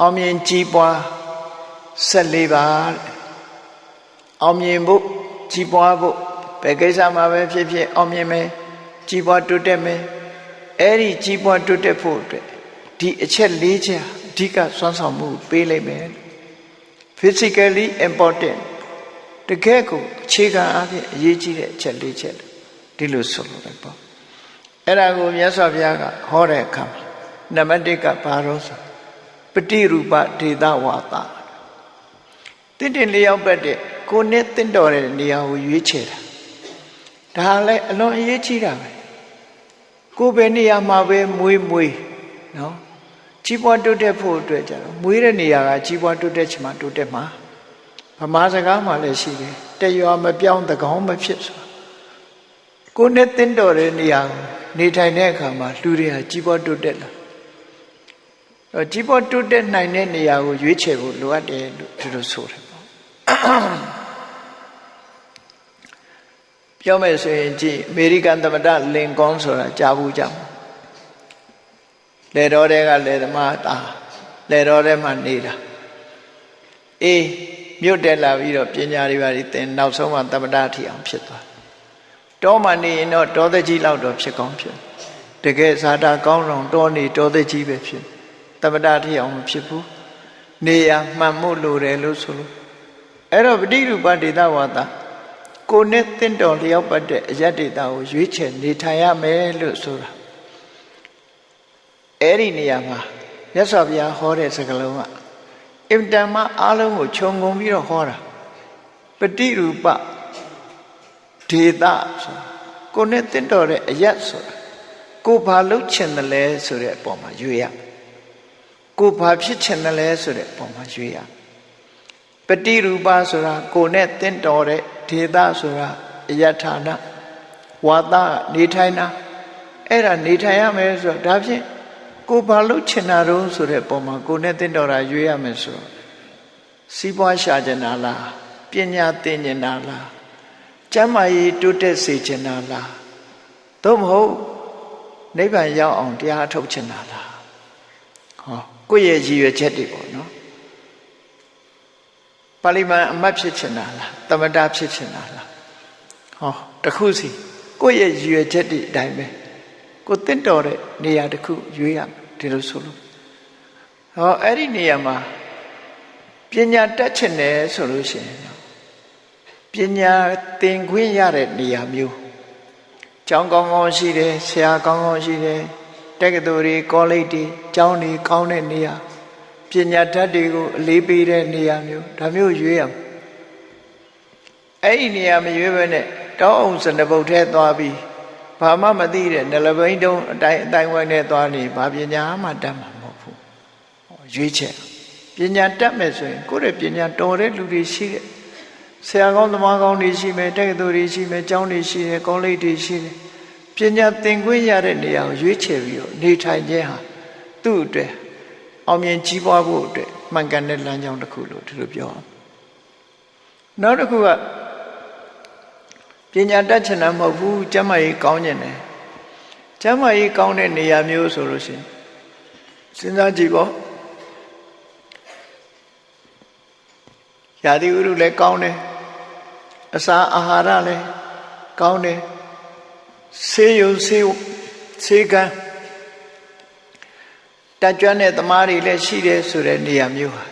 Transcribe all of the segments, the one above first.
အောင်မြင်ကြီးပွား14ပါတဲ့အောင်မြင်ဖို့ကြီးပွားဖို့ဘယ်ကိစ္စမှာပဲဖြစ်ဖြစ်အောင်မြင်မယ်ကြီးပွားတိုးတက်မယ်အဲ့ဒီကြီးပွားတိုးတက်ဖို့အတွက်ဒီအချက်၄ချက်အဓိကစွမ်းဆောင်မှုပေးလိုက်မယ် physically important တကယ်ကိုအခြေခံအဖြစ်အရေးကြီးတဲ့အချက်၄ချက်ဒီလိုဆိုလို့ပဲပေါ့အဲ့ဒါကိုမြတ်စွာဘုရားကဟောတဲ့အခါမှာနံပါတ်1ကဘာလို့ဆို ပฏิရူပဒေသဝါဒတင့်တယ်လျောက်ပတ်တဲ့ကိုနဲ့တင့်တော်တဲ့နေရာကိုရွေးချယ်တာဒါလည်းအလွန်အရေးကြီးတာပဲကိုယ်ပဲနေရာမှာပဲမွေးမွေးနော်ကြီးပွားတိုးတက်ဖို့အတွက်ကြတော့မွေးတဲ့နေရာကကြီးပွားတိုးတက်ချင်မှတိုးတက်မှာဗမာစကားမှာလည်းရှိတယ်တရွာမပြောင်းတကောင်းမဖြစ်ဆိုကိုနဲ့တင့်တော်တဲ့နေရာကိုနေထိုင်တဲ့အခါမှာလူတွေဟာကြီးပွားတိုးတက်လာ တော့ကြီးပွားတိုးတက်နိုင်တဲ့နေရာကိုရွေးချယ်ဖို့လိုအပ်တယ်လို့ဒီလိုဆိုတယ်ပေါ့ပြောမယ်ဆိုရင်ကြည့်အမေရိကန်သမ္မတလင်ကွန်ဆိုတာကြားဘူးကြမှာလေတော်တဲ့ကလေသမားသားလေတော်တဲ့မှာနေတာအေးမြို့တက်လာပြီးတော့ပညာတွေပါသင်နောက်ဆုံးမှသမ္မတထီအောင်ဖြစ်သွားတောမှနေရင်တော့တောသက်ကြီးလောက်တော့ဖြစ်ကောင်းဖြစ်တကယ်ဇာတာကောင်းတော့တောနေတောသက်ကြီးပဲဖြစ် သမ္မတထီအောင်မဖြစ်ဘူးနေရမှန်မှုလိုတယ်လို့ဆိုလို့အဲ့တော့ပဋိရူပဒေသဝါဒကိုနဲ့တင့်တော်လျောက်ပတ်တဲ့အယက်ဒေတာကိုရွေးချယ်နေထိုင်ရမယ်လို့ဆိုတာအဲ့ဒီနေရာမှာမြတ်စွာဘုရားဟောတဲ့စကားလုံးကအင်တန်မှအားလုံးကိုခြုံငုံပြီးတော့ဟောတာပฏิရူပဒေတာဆိုကိုနဲ့တင့်တော်တဲ့အယက်ဆိုတာကိုဘာလုပ်ချင်တယ်လဲဆိုတဲ့အပေါ်မှာရွေးရ ကိုဘာဖြစ်ချင်တယ်လဲဆိုတဲ့အပေါ်မှာရွေးရပฏิရူပဆိုတာကိုနဲ့တင့်တော်တဲ့ဒေတာဆိုတာအယထာဏဝါသနေထိုင်တာအဲ့ဒါနေထိုင်ရမယ်ဆိုတော့ဒါဖြင့်ကိုဘာလို့ချင်တာတော့ဆိုတဲ့ပုံမှာကိုနဲ့တင့်တော်တာရွေးရမယ်ဆိုတော့စီးပွားရှာကျင်တာလားပညာသင်ကျင်တာလားကျမ်းမာရေးတိုးတက်စေချင်တာလားသို့မဟုတ်နိဗ္ဗာန်ရောက်အောင်တရားထုတ်ချင်တာလားဟော ကိုယ့်ရဲ့ရည်ရွယ်ချက်တွေပေါ့နော်ပါဠိမန်အမတ်ဖြစ်ချင်တာလားတမတာဖြစ်ချင်တာလားဟောတခုစီကိုယ့်ရဲ့ရည်ရွယ်ချက်တွေအတိုင်းပဲကိုတင့်တော်တဲ့နေရာတစ်ခုရွေးရဒီလိုဆိုလို့ဟောအဲ့ဒီနေရာမှာပညာတက်ချင်တယ်ဆိုလို့ရှိရင်ပညာသင်ခွင့်ရတဲ့နေရာမျိုးကျောင်းကောင်းကောင်းရှိတယ်ဆရာကောင်းကောင်းရှိတယ် တက္ကသိုလ်တွေကောလိပ်တွေကျောင်းတွေကောင်းတဲ့နေရာပညာတတ်တွေကိုအလေးပေးတဲ့နေရာမျိုးဒါမျိုးရွေးရမယ်အဲ့ဒီနေရာမရွေးဘဲနဲ့တောင်းအောင်စနဘုတ်ထဲသွားပြီးဘာမှမသိတဲ့နလဘိန်းတုံးအတိုင်းအတိုင်းဝိုင်းနဲ့သွားနေဘာပညာမှတတ်မှာမဟုတ်ဘူးရွေးချက်ပညာတတ်မယ်ဆိုရင်ကိုယ့်ရဲ့ပညာတော်တဲ့လူတွေရှိတဲ့ဆရာကောင်းသမားကောင်းတွေရှိမယ်တက္ကသိုလ်တွေရှိမယ်ကျောင်းတွေရှိတယ်ကောလိပ်တွေရှိတယ် ပညာသင်ခွင့်ရတဲ့နေရာကိုရွေးချယ်ပြီးတော့နေထိုင်ခြင်းဟာသူ့အတွက်အောင်မြင်ကြီးပွားဖို့အတွက်မှန်ကန်တဲ့လမ်းကြောင်းတစ်ခုလို့ဒီလိုပြောအောင်နောက်တစ်ခုကပညာတတ်ချင်တာမဟုတ်ဘူးကျမ်းမာရေးကောင်းကျင်တယ်ကျမ်းမာရေးကောင်းတဲ့နေရာမျိုးဆိုလို့ရှိရင်စဉ်းစားကြည့်ပေါ့ယာတိဥရုလည်းကောင်းတယ်အစာအာဟာရလည်းကောင်းတယ် ဆေးရုံဆေးဆေးကန်းတက်ကြွတဲ့သမားတွေလည်းရှိတယ်ဆိုတဲ့နေရာမျိုးဟာ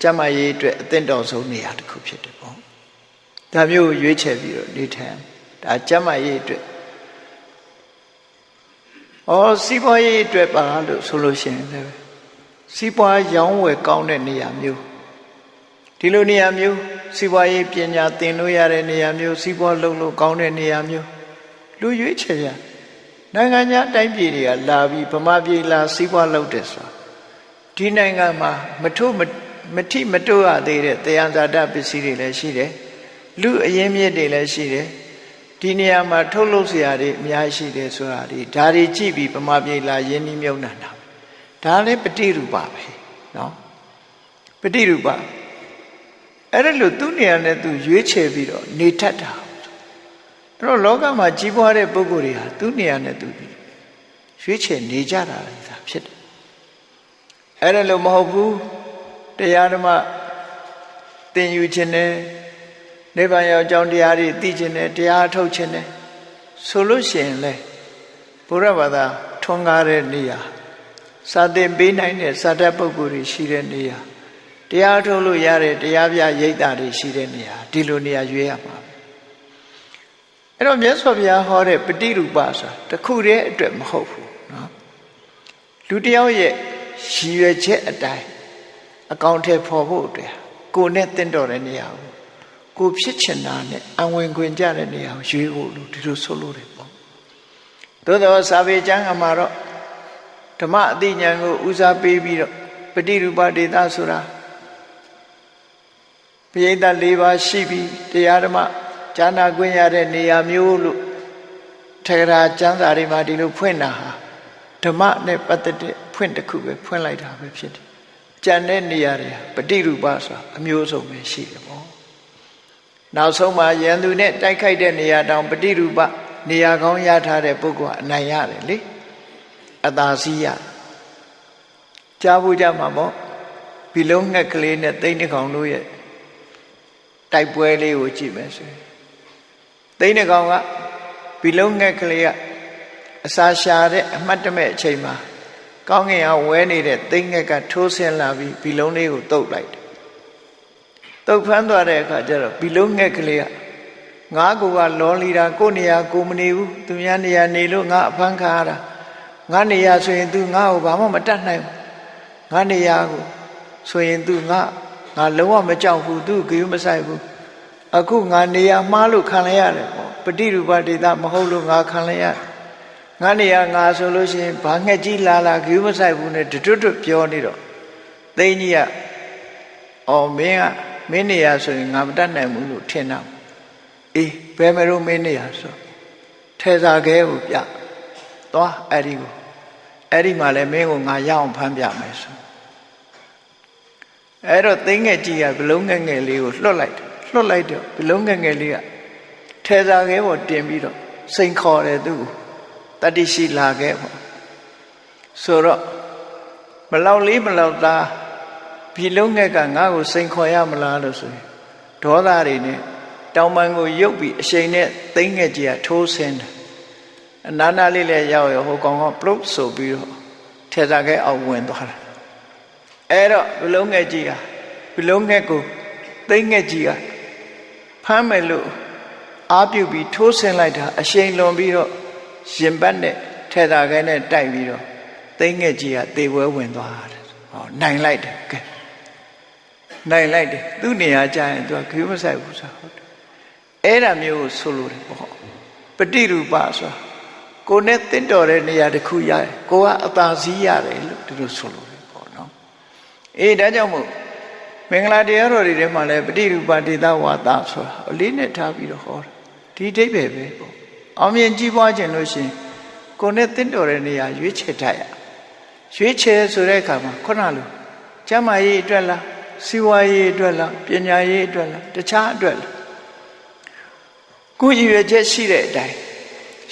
ကျမ်းမာရေးအတွက်အသင့်တော်ဆုံးနေရာတစ်ခုဖြစ်တယ်ပေါ့ဒါမျိုးရွေးချယ်ပြီးတော့နေထိုင်ဒါကျမ်းမာရေးအတွက်ဩစီးပွားရေးအတွက်ပါလို့ဆိုလို့ရှိရင်လည်းစီးပွားရောင်းဝယ်ကောင်းတဲ့နေရာမျိုးဒီလိုနေရာမျိုးစီးပွားရေးပညာသင်လို့ရတဲ့နေရာမျိုးစီးပွားလုပ်လို့ကောင်းတဲ့နေရာမျိုး လူရွေးချယ်ရနိုင်ငံခြားတိုင်းပြည်တွေကလာပြီးဗမာပြည်လာစီးပွားလုပ်တယ်ဆိုတာဒီနိုင်ငံမှာမထုတ်မထိမတိုးရသေးတဲ့တရားဇာတပစ္စည်းတွေလည်းရှိတယ်လူအရင်းမြစ်တွေလည်းရှိတယ်ဒီနေရာမှာထုတ်လုပ်เสียတွေအများကြီးရှိတယ်ဆိုတာဒီဒါတွေကြည့်ပြီးဗမာပြည်လာယင်းနှမြုံနှံတာဒါလည်းပฏิရူပပဲเนาะပฏิရူပအဲ့ဒါလို့သူ့နေရာနဲ့သူရွေးချယ်ပြီးတော့နေတတ်တာ အဲ့တော့လောကမှာကြီးပွားတဲ့ပုဂ္ဂိုလ်တွေဟာသူ့နေရာနဲ့သူရွေးချယ်နေကြတာဒါဖြစ်တယ်အဲ့ဒါလို့မဟုတ်ဘူးတရားဓမ္မသင်ယူခြင်းနဲ့နိဗ္ဗာန်ရောက်ကြောင်းတရားတွေသိခြင်းနဲ့တရားအထုတ်ခြင်းနဲ့ဆိုလို့ရှိရင်လေဘုရားဘာသာထွန်းကားတဲ့နေရာစာသင်ပေးနိုင်တဲ့စာတတ်ပုဂ္ဂိုလ်တွေရှိတဲ့နေရာတရားထုတ်လို့ရတဲ့တရားပြရိပ်တာတွေရှိတဲ့နေရာဒီလိုနေရာရွေးရမှာ အဲ့တော့မြတ်စွာဘုရားဟောတဲ့ပฏิရူပဆိုတာတခုတည်းအတွက်မဟုတ်ဘူးနော်လူတယောက်ရဲ့ရည်ရွယ်ချက်အတိုင်းအကောင့်ထဲပေါ်ဖို့အတွက်ကိုယ်နဲ့တင့်တော်တဲ့နေရာကိုကိုဖြစ်ချင်တာနဲ့အဝင်ခွင်ကြတဲ့နေရာကိုရွေးဖို့လို့ဒီလိုဆိုလို့တယ်ပေါ့သို့သောစာပေကျမ်းကမှာတော့ဓမ္မအသိဉာဏ်ကိုဦးစားပေးပြီးတော့ပฏิရူပဒေတာဆိုတာပိဋက၄ပါးရှိပြီးတရားဓမ္မ ဉာဏ်ခွင့်ရတဲ့နေရာမျိုးလို့ထေရကျမ်းစာတွေမှာဒီလိုဖွင့်တာဟာဓမ္မနဲ့ပတ်သက်တဲ့ဖွင့်တစ်ခုပဲဖွင့်လိုက်တာပဲဖြစ်တယ်။ကြံတဲ့နေရာတွေပฏิရူပဆိုတာအမျိုးစုံပဲရှိတယ်ပေါ့။နောက်ဆုံးမှာယန္တုနဲ့တိုက်ခိုက်တဲ့နေရာတောင်ပฏิရူပနေရာကောင်းရထားတဲ့ပုဂ္ဂိုလ်ကအနိုင်ရတယ်လေ။အသာစီးရကြားဖို့ကြမှာပေါ့။ဘီလုံးငှက်ကလေးနဲ့သိန်းတစ်ကောင်တို့ရဲ့တိုက်ပွဲလေးကိုကြည့်မယ်ဆိုရင် သိန်းတစ်ကောင်ကဘီလုံးငှက်ကလေးကအစာရှာတဲ့အမှတ်တမဲ့အချိန်မှာကောင်းကင်ကဝဲနေတဲ့သိငှက်ကထိုးဆင်းလာပြီးဘီလုံးလေးကိုတုတ်လိုက်တယ်တုတ်ဖမ်းသွားတဲ့အခါကျတော့ဘီလုံးငှက်ကလေးကငါးကူကလောလီတာကိုနေရာကိုမနေဘူးသူများနေရာနေလို့ငါအဖမ်းခါရတာငါနေရာဆိုရင် तू ငါ့ကိုဘာမှမတတ်နိုင်ဘူးငါနေရာကိုဆိုရင် तू ငါငါလုံးဝမကြောက်ဘူး तू ဂယုမဆိုင်ဘူး အခုငါနေရာမှားလို့ခံလိုက်ရတယ်ပေါ့ပฏิရူပဒေတာမဟုတ်လို့ငါခံလိုက်ရတယ်ငါနေရာငါဆိုလို့ရှိရင်ဘာငှက်ကြီးလာလာဂယုမဆိုင်ဘူးနဲ့တွတ်တွတ်ပြောနေတော့သိန်းကြီးကအော်မင်းကမင်းနေရာဆိုရင်ငါမတတ်နိုင်ဘူးလို့ထင်တာအေးဘယ်မလို့မင်းနေရာဆိုထဲစာခဲကိုပြသွားအဲ့ဒီကိုအဲ့ဒီမှာလည်းမင်းကိုငါရအောင်ဖမ်းပြမယ်ဆိုအဲ့တော့သိငယ်ကြီးကဘလုံးငယ်ငယ်လေးကိုလွတ်လိုက်တယ် လွတ်လိုက်တော့ဘလုံးငယ်ငယ်လေးကထဲစာခဲပေါ်တင်ပြီးတော့စိန်ခေါ်တယ်သူ့ကိုတတိရှိလာခဲ့ပေါ့ဆိုတော့မလောက်လေးမလောက်သားဘီလုံးငယ်ကငါ့ကိုစိန်ခေါ်ရမလားလို့ဆိုရင်ဒေါသတွေနဲ့တောင်ပန်ကိုရုပ်ပြီးအရှိန်နဲ့သိငယ်ကြီးကထိုးဆင်းတယ်အနာနာလေးလည်းရောက်ရဟိုကောင်ကပလုတ်ဆိုပြီးတော့ထဲစားခဲအောင်ဝင်သွားတယ်အဲ့တော့ဘလုံးငယ်ကြီးကဘလုံးငယ်ကိုသိငယ်ကြီးက ဖမ်းမယ်လို့အားပြုပြီးထိုးဆင်းလိုက်တာအရှိန်လွန်ပြီးတော့ရင်ပတ်နဲ့ထဲသာခဲနဲ့တိုက်ပြီးတော့သိငယ်ကြီးကတေပွဲဝင်သွားတယ်ဟောနိုင်လိုက်တယ်ကဲနိုင်လိုက်တယ်သူ့နေရာကျရင်သူကခရီးမဆိုင်ဘူးဆိုဟုတ်တယ်အဲ့ဒါမျိုးကိုဆိုလိုတယ်ပေါ့ပฏิရူပဆိုကိုနဲ့တင့်တော်တဲ့နေရာတစ်ခုရတယ်ကိုကအသာစီးရတယ်လို့ဒီလိုဆိုလိုတယ်ပေါ့နော်အေးဒါကြောင့်မို့ မင်္ဂလာတရားတော်တွေထဲမှာလည်းပฏิရူပဒေသဝါဒဆိုတာအလေးနဲ့ထားပြီးတော့ဟောတယ်ဒီအိဗယ်ပဲပေါ့အောင်မြင်ကြီးပွားခြင်းလို့ရှိရင်ကိုယ်နဲ့တင့်တော်တဲ့နေရာရွေးချယ်တတ်ရရွေးချယ်ဆိုတဲ့အခါမှာခုနလိုကျမ်းမာရေးအတွက်လားစီးပွားရေးအတွက်လားပညာရေးအတွက်လားတခြားအတွက်လားကိုယ်ရည်ရွယ်ချက်ရှိတဲ့အတိုင်း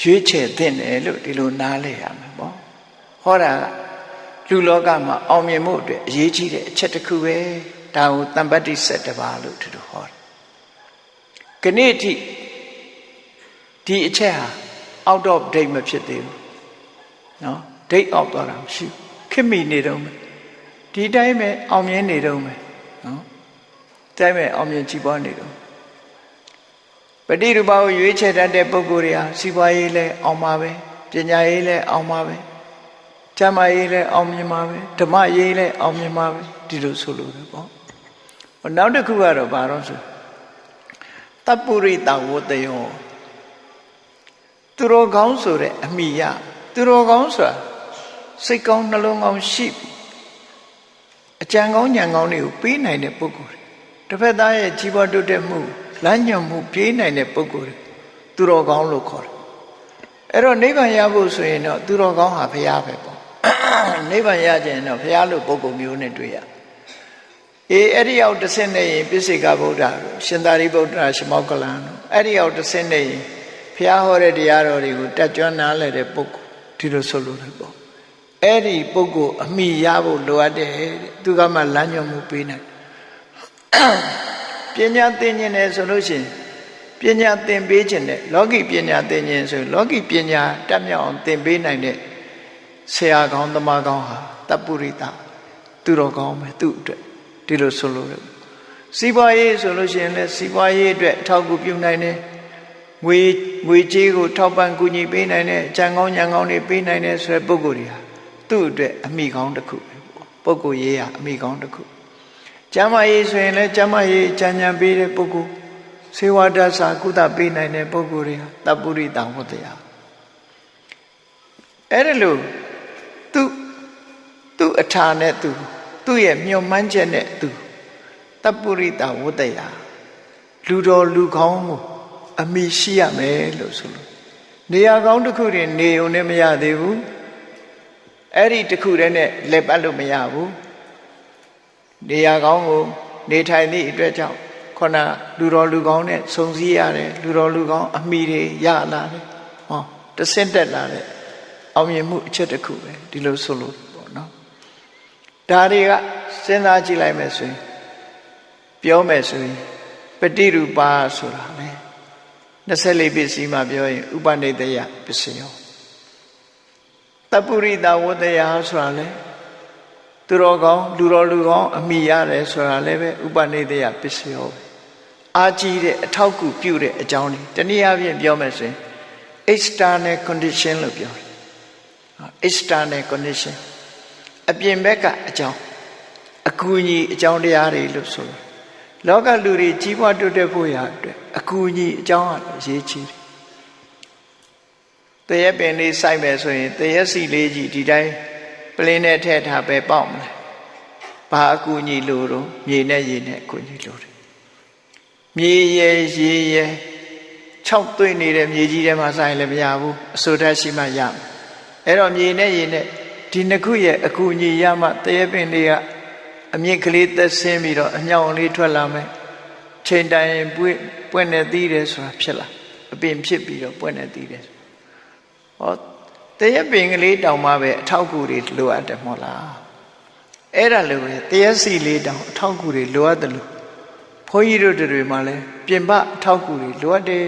ရွေးချယ်သင့်တယ်လို့ဒီလိုနားလည်ရမှာပေါ့ဟောတာကလူလောကမှာအောင်မြင်မှုအတွက်အရေးကြီးတဲ့အချက်တစ်ခုပဲ ဒါကိုတမ္ပတ္တိ7ပါးလို့သူတို့ဟောတယ်။ခဏိတိဒီအချက်ဟာ out of date မဖြစ်သေးဘူး။နော် date out သွားတာမရှိဘူး။ခင်မိနေတော့မယ်။ဒီတိုင်းပဲအောင်မြင်နေတော့မယ်။နော်။တိုင်းပဲအောင်မြင်ကြည်ပွားနေတော့ပฏิရူပကိုရွေးချယ်တတ်တဲ့ပုဂ္ဂိုလ်တွေဟာစီးပွားရေးလည်းအောင်ပါပဲ။ပညာရေးလည်းအောင်ပါပဲ။ကျမ်းမာရေးလည်းအောင်မြင်ပါပဲဓမ္မရေးလည်းအောင်မြင်ပါပဲဒီလိုဆိုလိုတယ်ပေါ့ နောက်တစ်ခုကတော့ဘာလို့ဆိုတပ်ပုရိတဝတ္တယောသူတော်ကောင်းဆိုတဲ့အမိရသူတော်ကောင်းဆိုတာစိတ်ကောင်းနှလုံးကောင်းရှိပြီအကြံကောင်းဉာဏ်ကောင်းတွေကိုပေးနိုင်တဲ့ပုဂ္ဂိုလ်တွေတစ်ဖက်သားရဲ့ကြီးပွားတိုးတက်မှုလမ်းညွှန်မှုပြေးနိုင်တဲ့ပုဂ္ဂိုလ်တွေသူတော်ကောင်းလို့ခေါ်တယ်အဲ့တော့နိဗ္ဗာန်ရဖို့ဆိုရင်တော့သူတော်ကောင်းဟာဘုရားပဲပေါ့နိဗ္ဗာန်ရခြင်းတော့ဘုရားလို့ပုဂ္ဂိုလ်မျိုးနဲ့တွေ့ရ အေးအဲ့ဒီရောက်တစ်ဆင့်နဲ့ရင်ပြစ္ဆေကဗုဒ္ဓရှင်သာရိပုတ္တရာရှမောကလန်တို့အဲ့ဒီရောက်တစ်ဆင့်နဲ့ရင်ဖះဟောတဲ့တရားတော်တွေကိုတက်ကြွနားလဲတဲ့ပုဂ္ဂိုလ်ဒီလိုဆိုလို့တယ်ပေါ့အဲ့ဒီပုဂ္ဂိုလ်အမိရဖို့လိုအပ်တယ်တဲ့သူကမှလမ်းညွှန်မှုပေးနိုင်ပညာသင်ခြင်းနဲ့ဆိုလို့ရှိရင်ပညာသင်ပေးခြင်းနဲ့လောကီပညာသင်ခြင်းဆိုလောကီပညာတတ်မြောက်အောင်သင်ပေးနိုင်တဲ့ဆရာကောင်းသမားကောင်းဟာတပ္ပုရိတသူတော်ကောင်းပဲသူ့အတွက် ဒီလိုဆိုလို့စီးပွားရေးဆိုလို့ရှိရင်လည်းစီးပွားရေးအတွက်အထောက်အကူပြုနိုင်တယ်ငွေငွေကြေးကိုထောက်ပံ့ကူညီပေးနိုင်တဲ့ကြံကောင်းညံကောင်းတွေပေးနိုင်တဲ့ဆိုတဲ့ပုဂ္ဂိုလ်တွေဟာသူ့အတွက်အမိကောင်းတစ်ခုပုဂ္ဂိုလ်ရေးဟာအမိကောင်းတစ်ခုကျမ်းမာရေးဆိုရင်လည်းကျမ်းမာရေးကြံညံပေးတဲ့ပုဂ္ဂိုလ်စေဝါဒစာကုသပေးနိုင်တဲ့ပုဂ္ဂိုလ်တွေဟာတပ္ပုရိတဝတ္တရားအဲ့ဒါလို့သူသူ့အထာနဲ့သူ သူ့ရဲ့မျှော်မှန်းချက်နဲ့သူတပ္ပုရိတဝတ္တရားလူတော်လူကောင်းကိုအမိရှိရမယ်လို့ဆိုလို့နေရာကောင်းတစ်ခုတွင်နေုံနဲ့မရသေးဘူးအဲ့ဒီတစ်ခုတည်းနဲ့လက်ပတ်လို့မရဘူးနေရာကောင်းကိုနေထိုင်သည့်အတွက်ကြောင့်ခုနလူတော်လူကောင်းနဲ့စုံစည်းရတယ်လူတော်လူကောင်းအမိတွေရလာတယ်ဟောတဆင့်တက်လာတဲ့အောင်မြင်မှုအချက်တစ်ခုပဲဒီလိုဆိုလို့ပေါ့နော် ဒါတွေကစဉ်းစားကြည့်လိုက်မယ်ဆိုရင်ပြောမယ်ဆိုရင်ပฏิရူပါဆိုတာလေ24ပစ္စည်းမှာပြောရင်ဥပနိတယပစ္စယောတပုရိတဝတ္တယဆိုတာလေသူတော်ကောင်းလူတော်လူကောင်းအမိရတယ်ဆိုတာလည်းပဲဥပနိတယပစ္စယောပဲအာကြီးတဲ့အထောက်ကူပြုတဲ့အကြောင်းတွေတနည်းအားဖြင့်ပြောမယ်ဆိုရင် external condition လို့ပြောတယ် external condition အပြင်ဘက်ကအကြောင်းအကူအညီအကြောင်းတရားတွေလို့ဆိုတယ်လောကလူတွေကြီးပွားတိုးတက်ဖို့ရအတွက်အကူအညီအကြောင်းအရေးကြီးတယ်တရက်ပင်လေးစိုက်မယ်ဆိုရင်တရက်စီလေးကြီးဒီတိုင်းပလင်းနဲ့ထည့်ထားပဲပေါက်မလဲဘာအကူအညီလို့တော့မြေနဲ့ရေနဲ့အကူအညီလို့တယ်မြေရဲရေရဲ6သွေးနေတဲ့မြေကြီးထဲမှာစိုက်လည်းမရဘူးအစိုးတတ်ရှိမှရမယ်အဲ့တော့မြေနဲ့ရေနဲ့ ဒီနှစ်ခုရဲ့အကူအညီရမှတရက်ပင်လေးကအမြင့်ကလေးသက်ဆင်းပြီးတော့အညောင်လေးထွက်လာမယ်ချိန်တိုင်ပွင့်ပွင့်နေသေးတယ်ဆိုတာဖြစ်လာအပင်ဖြစ်ပြီးတော့ပွင့်နေသေးတယ်ဟောတရက်ပင်ကလေးတောင်မှပဲအထောက်ကူတွေလိုအပ်တယ်မဟုတ်လားအဲ့ဒါလိုပဲတရက်စီလေးတောင်အထောက်ကူတွေလိုအပ်တယ်လို့ဘုန်းကြီးတို့တွေမှာလည်းပြင်ပအထောက်ကူတွေလိုအပ်တယ်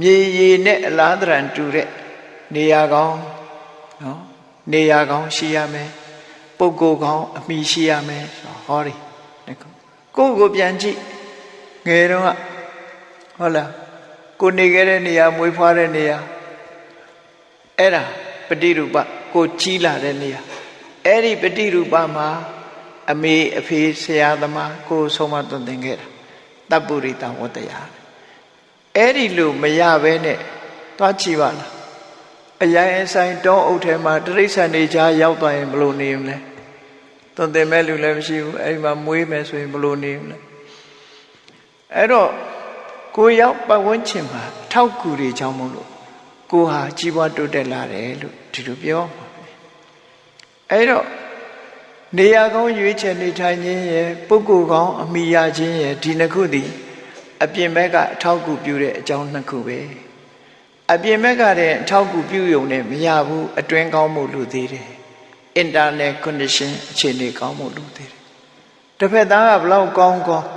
မြေရည်နဲ့အလားတရံတူတဲ့နေရာကောင်းနော် နေရာကောင်းရှိရမယ်ပုဂ္ဂိုလ်ကောင်းအမိရှိရမယ်ဆိုဟောဒီကိုယ့်ကိုပြန်ကြည့်ငယ်တော့ဟုတ်လားကိုနေခဲ့တဲ့နေရာမွေးဖွားတဲ့နေရာအဲ့ဒါပฏิရူပကိုကြီးလာတဲ့နေရာအဲ့ဒီပฏิရူပမှာအမေအဖေဆရာသမားကိုဆုံးမသွန်သင်ခဲ့တာတပ်ပုရိတဝတ္တရားအဲ့ဒီလိုမရဘဲနဲ့သွားကြည့်ပါလား အရင်အဆိုင်တောအုပ်ထဲမှာတရိစ္ဆာန်တွေကြားရောက်သွားရင်ဘလို့နေမလဲသွန်သင်မဲ့လူလည်းမရှိဘူးအဲ့ဒီမှာမွေးမယ်ဆိုရင်ဘလို့နေမလဲအဲ့တော့ကိုရောက်ပတ်ဝန်းကျင်မှာထောက်ကူတွေကြောင့်မလို့ကိုဟာကြီးပွားတိုးတက်လာတယ်လို့ဒီလိုပြောမှာပဲအဲ့တော့နေရာကောင်းရွေးချယ်နေထိုင်ခြင်းရဲ့ပုဂ္ဂိုလ်ကောင်းအမိရခြင်းရဲ့ဒီနှစ်ခုသည် အပြင်ဘက်ကအထောက်ကူပြုတဲ့အကြောင်းနှစ်ခုပဲ အပြင်ဘက်ကတည်းအထောက်ကူပြုရုံနဲ့မရဘူးအတွင်းကောင်းမှုလို့သေးတယ် internal condition အခြေအနေကောင်းမှုလို့သေးတယ်တစ်ဖက်သားကဘလောက်ကောင်းကောင်း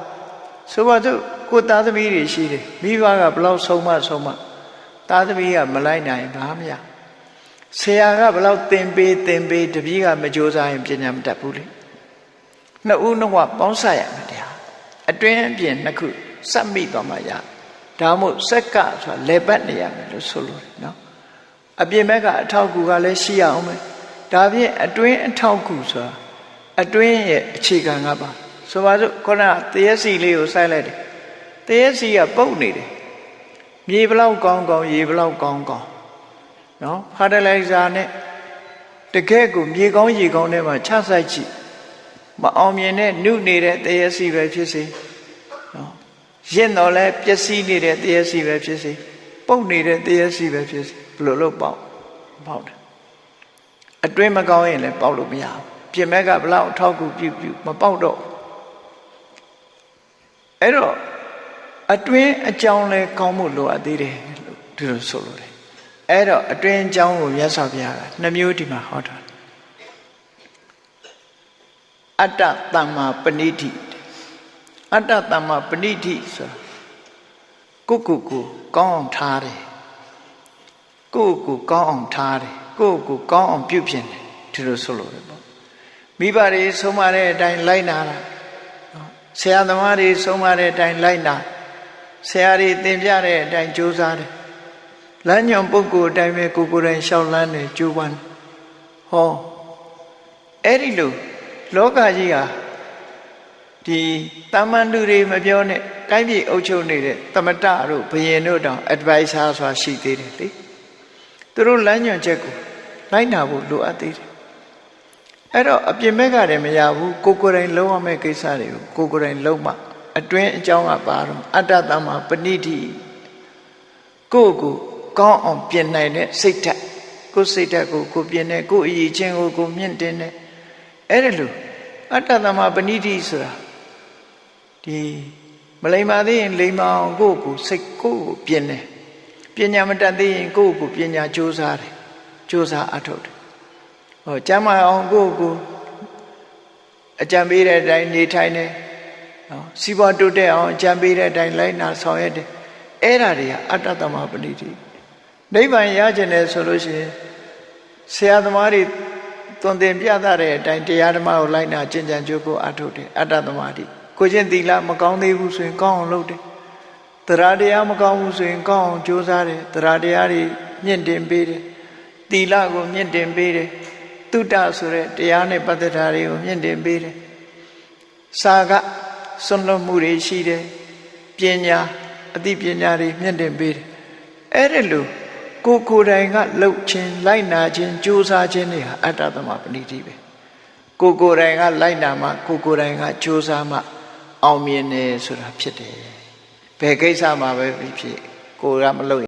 ဆိုပါစို့ကိုသားသမီးတွေရှိတယ်မိဘကဘလောက်ဆုံးမဆုံးမသားသမီးကမလိုက်နိုင်ဘာမှမရဆရာကဘလောက်သင်ပေးသင်ပေးတပည့်ကမကြိုးစားရင်ပညာမတတ်ဘူးလေနှစ်ဦးနှစ်ဝပေါင်းဆက်ရမယ်တရားအတွင်းအပြင်နှစ်ခုစက်မိသွားမှရ ဒါမို့စက်ကဆိုတာလေပတ်နေရမယ်လို့ဆိုလို့နော်အပြင်ဘက်ကအထောက်ကူကလည်းရှိရအောင်မယ်ဒါဖြင့်အတွင်းအထောက်ကူဆိုတာအတွင်းရဲ့အခြေခံကပါဆိုပါစို့ခုနတရက်စီလေးကိုစိုက်လိုက်တယ်တရက်စီကပုတ်နေတယ်မြေဘလောက်ကောင်းကောင်းရေဘလောက်ကောင်းကောင်းနော်ဖာတလိုက်ဇာနဲ့တကယ့်ကိုမြေကောင်းရေကောင်းထဲမှာချဆိုင်ကြည့်မအောင်မြင်တဲ့နုနေတဲ့တရက်စီပဲဖြစ်စေနော် ရင့်တော်လဲပျက်စီးနေတဲ့တရက်စီပဲဖြစ်စေပုတ်နေတဲ့တရက်စီပဲဖြစ်စေဘလို့လို့ပေါက်ပေါက်တယ်အတွင်းမကောင်းရင်လည်းပေါက်လို့မရဘူးပြင်ဘက်ကဘလောက်ထောက်ကူပြုပြုမပေါက်တော့အဲ့တော့အတွင်းအကြောင်းလဲကောင်းမှုလိုအပ်သေးတယ်လို့ဒီလိုဆိုလို့တယ်အဲ့တော့အတွင်းအကြောင်းကိုမြတ်စွာဘုရားကနှမျိုးဒီမှာဟောတာအတ္တတမ္မာပဏိတိ အတ္တတမ္မာပဏိတိဆိုတာကိုယ့်ကိုယ်ကိုကောင်းအောင်ထားတယ်ကိုယ့်ကိုယ်ကောင်းအောင်ထားတယ်ကိုယ့်ကိုယ်ကောင်းအောင်ပြုပြင်တယ်ဒီလိုဆိုလို့ပေါ့မိဘတွေဆုံးမတဲ့အတိုင်းလိုက်နာတာဆရာသမားတွေဆုံးမတဲ့အတိုင်းလိုက်နာဆရာတွေသင်ပြတဲ့အတိုင်းကြိုးစားတယ်လမ်းညွန်ပုဂ္ဂိုလ်အတိုင်းပဲကိုယ်ကိုယ်တိုင်ရှောက်လန်းတယ်ကြိုးပမ်းဟောအဲ့ဒီလိုလောကကြီးဟာ ဒီတာမန်လူတွေမပြောနဲ့တိုင်းပြည်အုပ်ချုပ်နေတဲ့သမတတို့ဘယင်တို့တောင် advisor ဆိုတာရှိသေးတယ်လေသူတို့လမ်းညွှန်ချက်ကိုလိုက်နာဖို့လိုအပ်သေးတယ်အဲ့တော့အပြင်ဘက်ကတည်းမရဘူးကိုကိုယ်တိုင်လုံးဝမဲ့ကိစ္စတွေကိုကိုကိုယ်တိုင်လုံးမှအတွင်းအကြောင်းကပါတော့အတ္တတမပဏိတိကိုယ့်ကိုကောင်းအောင်ပြင်နိုင်တဲ့စိတ်ဓာတ်ကိုယ်စိတ်ဓာတ်ကိုကိုပြင်တယ်ကိုယ်အရေးချင်းကိုကိုမြင့်တင်တယ်အဲ့ဒါလို့အတ္တတမပဏိတိဆိုတာ ဒီမလိမ္မာသေးရင်လိမ္မာအောင်ကိုယ့်ကိုစိတ်ကိုယ်ကိုပြင်တယ်ပညာမတတ်သေးရင်ကိုယ့်ကိုပညာကြိုးစားတယ်ကြိုးစားအထုတ်တယ်ဟောကျမ်းမာအောင်ကိုယ့်ကိုအကြံပေးတဲ့အတိုင်းနေထိုင်တယ်နော်စီးပွားတိုးတက်အောင်အကြံပေးတဲ့အတိုင်းလိုက်နာဆောင်ရွက်တယ်အဲ့ဒါတွေကအတ္တတမပဏိတိနိဗ္ဗာန်ရကျင်တယ်ဆိုလို့ရှိရင်ဆရာသမားတွေသွန်သင်ပြသတဲ့အတိုင်းတရားဓမ္မကိုလိုက်နာကျင့်ကြံကြိုးကိုအထုတ်တယ်အတ္တတမတိ ကိုချင်းသီလမကောင်းသေးဘူးဆိုရင်ကောင်းအောင်လုပ်တယ်တရားတရားမကောင်းဘူးဆိုရင်ကောင်းအောင်ကြိုးစားတယ်တရားတရားတွေမြင့်တင်ပေးတယ်သီလကိုမြင့်တင်ပေးတယ်တုတ္တဆိုတဲ့တရားနဲ့ပတ်သက်တာတွေကိုမြင့်တင်ပေးတယ်စာကစွန့်လွတ်မှုတွေရှိတယ်ပညာအသိပညာတွေမြင့်တင်ပေးတယ်အဲ့ဒါလို့ကိုကိုယ်တိုင်ကလှုပ်ခြင်းလိုက်နာခြင်းကြိုးစားခြင်းတွေဟာအတ္တသမပဏိတိပဲကိုကိုယ်တိုင်ကလိုက်နာမှကိုကိုယ်တိုင်ကကြိုးစားမှ အောင်မြင်တယ်ဆိုတာဖြစ်တယ်ဘယ်ကိစ္စမှာပဲဖြစ်ကိုယ်ကမလုပ်